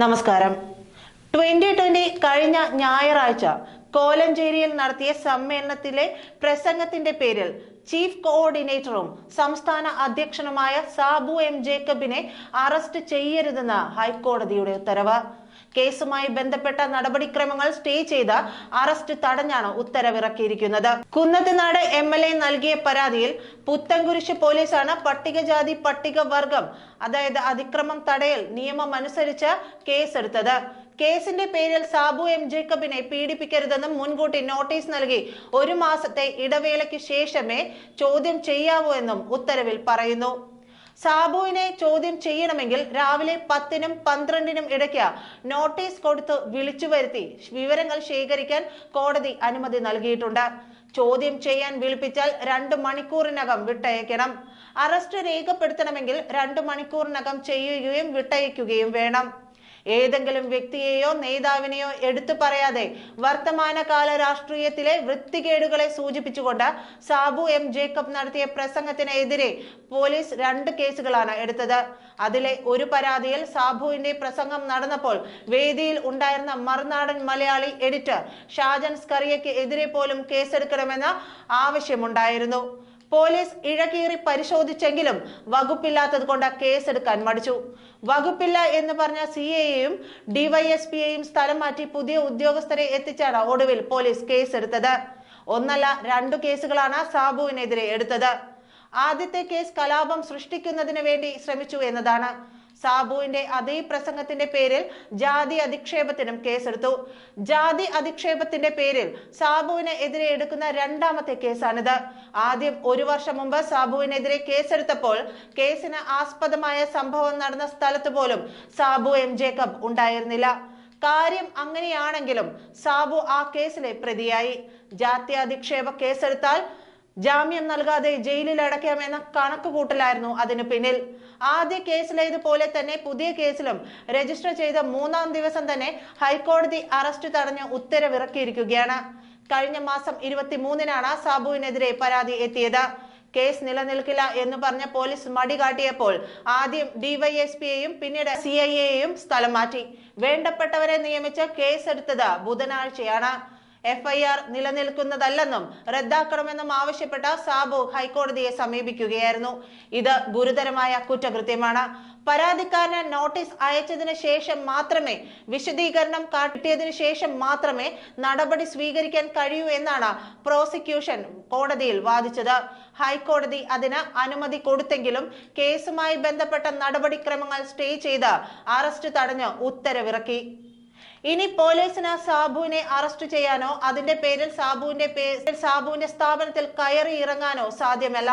നമസ്കാരം. Twenty twenty കഴിഞ്ഞ ഞായറാഴ്ച കോലഞ്ചേരിയിൽ നടത്തിയ സമ്മേളനത്തിലെ പ്രസംഗത്തിന്റെ പേരിൽ ചീഫ് കോർഡിനേറ്ററും സംസ്ഥാന അധ്യക്ഷനുമായ സാബു എം ജേക്കബിനെ അറസ്റ്റ് ചെയ്യരുതെന്ന് ഹൈക്കോടതിയുടെ ഉത്തരവ്. കേസുമായി ബന്ധപ്പെട്ട നടപടിക്രമങ്ങൾ സ്റ്റേ ചെയ്ത് അറസ്റ്റ് തടഞ്ഞാണ് ഉത്തരവിറക്കിയിരിക്കുന്നത്. കുന്നത്തുനാട് എം എൽ എ നൽകിയ പരാതിയിൽ പുത്തൻകുരിശ് പോലീസാണ് പട്ടികജാതി പട്ടികവർഗം അതായത് അതിക്രമം തടയൽ നിയമം അനുസരിച്ച് കേസെടുത്തത്. കേസിന്റെ പേരിൽ സാബു എം ജേക്കബിനെ പീഡിപ്പിക്കരുതെന്നും മുൻകൂട്ടി നോട്ടീസ് നൽകി. ഒരു മാസത്തെ ഇടവേളയ്ക്ക് ശേഷമേ ചോദ്യം ചെയ്യാവൂ എന്നും ഉത്തരവിൽ പറയുന്നു. സാബുവിനെ ചോദ്യം ചെയ്യണമെങ്കിൽ രാവിലെ പത്തിനും പന്ത്രണ്ടിനും ഇടയ്ക്ക് നോട്ടീസ് കൊടുത്ത് വിളിച്ചു വരുത്തി. വിവരങ്ങൾ ശേഖരിക്കാൻ കോടതി അനുമതി നൽകിയിട്ടുണ്ട്. ചോദ്യം ചെയ്യാൻ വിളിപ്പിച്ചാൽ രണ്ട് മണിക്കൂറിനകം വിട്ടയക്കണം. അറസ്റ്റ് രേഖപ്പെടുത്തണമെങ്കിൽ രണ്ട് മണിക്കൂറിനകം ചെയ്യുകയും വിട്ടയക്കുകയും വേണം. ഏതെങ്കിലും വ്യക്തിയെയോ നേതാവിനെയോ എടുത്തു പറയാതെ വർത്തമാനകാല രാഷ്ട്രീയത്തിലെ വൃത്തികേടുകളെ സൂചിപ്പിച്ചുകൊണ്ട് സാബു എം ജേക്കബ് നടത്തിയ പ്രസംഗത്തിനെതിരെ പോലീസ് രണ്ട് കേസുകളാണ് എടുത്തത്. അതിലെ ഒരു പരാതിയിൽ സാബുവിന്റെ പ്രസംഗം നടന്നപ്പോൾ വേദിയിൽ ഉണ്ടായിരുന്ന മറുനാടൻ മലയാളി എഡിറ്റർ ഷാജൻ സ്കറിയയ്ക്ക് എതിരെ പോലും കേസെടുക്കണമെന്ന ആവശ്യമുണ്ടായിരുന്നു. പോലീസ് ഇഴകീറി പരിശോധിച്ചെങ്കിലും വകുപ്പില്ലാത്തത് കൊണ്ട് കേസെടുക്കാൻ മടിച്ചു. വകുപ്പില്ല എന്ന് പറഞ്ഞ സി എയും ഡിവൈഎസ്പിയെയും സ്ഥലം മാറ്റി പുതിയ ഉദ്യോഗസ്ഥരെ എത്തിച്ചാണ് ഒടുവിൽ പോലീസ് കേസെടുത്തത്. ഒന്നല്ല രണ്ടു കേസുകളാണ് സാബുവിനെതിരെ എടുത്തത്. ആദ്യത്തെ കേസ് കലാപം സൃഷ്ടിക്കുന്നതിന് വേണ്ടി ശ്രമിച്ചു എന്നതാണ്. സാബുവിന്റെ അതേ പ്രസംഗത്തിന്റെ പേരിൽ ജാതി അധിക്ഷേപത്തിനും കേസെടുത്തു. ജാതി അധിക്ഷേപത്തിന്റെ പേരിൽ സാബുവിന് എതിരെ എടുക്കുന്ന രണ്ടാമത്തെ കേസാണിത്. ആദ്യം ഒരു വർഷം മുമ്പ് സാബുവിനെതിരെ കേസെടുത്തപ്പോൾ കേസിന് ആസ്പദമായ സംഭവം നടന്ന സ്ഥലത്ത് പോലും സാബു എം ജേക്കബ് ഉണ്ടായിരുന്നില്ല. കാര്യം അങ്ങനെയാണെങ്കിലും സാബു ആ കേസിലെ പ്രതിയായി. ജാതി അധിക്ഷേപ കേസെടുത്താൽ ജാമ്യം നൽകാതെ ജയിലിൽ അടയ്ക്കാമെന്ന കണക്ക് കൂട്ടലായിരുന്നു അതിന് പിന്നിൽ. ആദ്യ കേസിലേതുപോലെ തന്നെ പുതിയ കേസിലും രജിസ്റ്റർ ചെയ്ത മൂന്നാം ദിവസം തന്നെ ഹൈക്കോടതി അറസ്റ്റ് തടഞ്ഞ് ഉത്തരവിറക്കിയിരിക്കുകയാണ്. കഴിഞ്ഞ മാസം ഇരുപത്തിമൂന്നിനാണ് സാബുവിനെതിരെ പരാതി എത്തിയത്. കേസ് നിലനിൽക്കില്ല എന്ന് പറഞ്ഞ പോലീസ് മടി കാട്ടിയപ്പോൾ ആദ്യം ഡിവൈഎസ്പിയെയും പിന്നീട് സി ഐ എയും സ്ഥലം മാറ്റി. വേണ്ടപ്പെട്ടവരെ നിയമിച്ച് കേസെടുത്തത് ബുധനാഴ്ചയാണ്. എഫ്ഐആർ നിലനിൽക്കുന്നതല്ലെന്നും റദ്ദാക്കണമെന്നും ആവശ്യപ്പെട്ട സാബു ഹൈക്കോടതിയെ സമീപിക്കുകയായിരുന്നു. ഇത് ഗുരുതരമായ കുറ്റകൃത്യമാണ്. പരാതിക്കാരന് നോട്ടീസ് അയച്ചതിന് ശേഷം മാത്രമേ വിശദീകരണം കാട്ടിയതിനു ശേഷം മാത്രമേ നടപടി സ്വീകരിക്കാൻ കഴിയൂ എന്നാണ് പ്രോസിക്യൂഷൻ കോടതിയിൽ വാദിച്ചത്. ഹൈക്കോടതി അതിന് അനുമതി കൊടുത്തെങ്കിലും കേസുമായി ബന്ധപ്പെട്ട നടപടിക്രമങ്ങൾ സ്റ്റേ ചെയ്ത് അറസ്റ്റ് തടഞ്ഞ് ഉത്തരവിറക്കി. ഇനി പോലീസിന് സാബുവിനെ അറസ്റ്റ് ചെയ്യാനോ അതിന്റെ പേരിൽ സാബുവിന്റെ പേരിൽ സാബുവിന്റെ സ്ഥാപനത്തിൽ കയറി ഇറങ്ങാനോ സാധ്യമല്ല.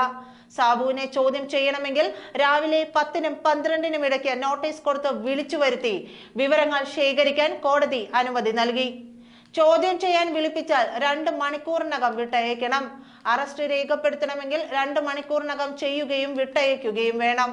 സാബുവിനെ ചോദ്യം ചെയ്യണമെങ്കിൽ രാവിലെ പത്തിനും പന്ത്രണ്ടിനും ഇടയ്ക്ക് നോട്ടീസ് കൊടുത്ത് വിളിച്ചു വരുത്തി. വിവരങ്ങൾ ശേഖരിക്കാൻ കോടതി അനുമതി നൽകി. ചോദ്യം ചെയ്യാൻ വിളിപ്പിച്ചാൽ രണ്ട് മണിക്കൂറിനകം വിട്ടയക്കണം. അറസ്റ്റ് രേഖപ്പെടുത്തണമെങ്കിൽ രണ്ട് മണിക്കൂറിനകം ചെയ്യുകയും വിട്ടയക്കുകയും വേണം.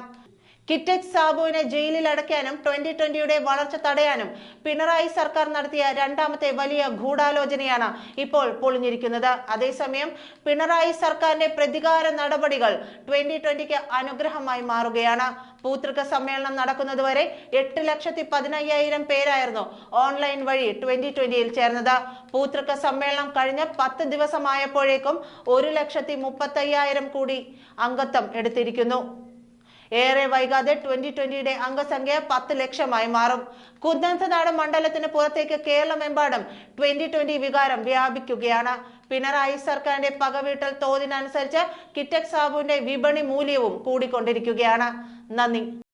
കിറ്റക്സ് സാബുവിനെ ജയിലിൽ അടയ്ക്കാനും ട്വന്റി ട്വന്റിയുടെ വളർച്ച തടയാനും പിണറായി സർക്കാർ നടത്തിയ രണ്ടാമത്തെ വലിയ ഗൂഢാലോചനയാണ് ഇപ്പോൾ പൊളിഞ്ഞിരിക്കുന്നത്. അതേസമയം പിണറായി സർക്കാരിന്റെ പ്രതികാര നടപടികൾ ട്വന്റി ട്വന്റിക്ക് അനുഗ്രഹമായി മാറുകയാണ്. പൂത്രിക സമ്മേളനം നടക്കുന്നതുവരെ എട്ട് ലക്ഷത്തി പതിനയ്യായിരം പേരായിരുന്നു ഓൺലൈൻ വഴി ട്വന്റി ട്വന്റിയിൽ ചേർന്നത്. പൂത്രിക സമ്മേളനം കഴിഞ്ഞ് പത്ത് ദിവസമായപ്പോഴേക്കും ഒരു ലക്ഷത്തി മുപ്പത്തയ്യായിരം കൂടി അംഗത്വം എടുത്തിരിക്കുന്നു. ഏറെ വൈകാതെ ട്വന്റി ട്വന്റിയുടെ അംഗസംഖ്യ പത്ത് ലക്ഷമായി മാറും. കുന്നത്തനാട് മണ്ഡലത്തിന് പുറത്തേക്ക് കേരളമെമ്പാടും ട്വന്റി ട്വന്റി വികാരം വ്യാപിക്കുകയാണ്. പിണറായി സർക്കാരിന്റെ പകവീട്ടൽ തോതിനനുസരിച്ച് കിറ്റക് സാബുവിന്റെ വിപണി മൂല്യവും കൂടിക്കൊണ്ടിരിക്കുകയാണ്. നന്ദി.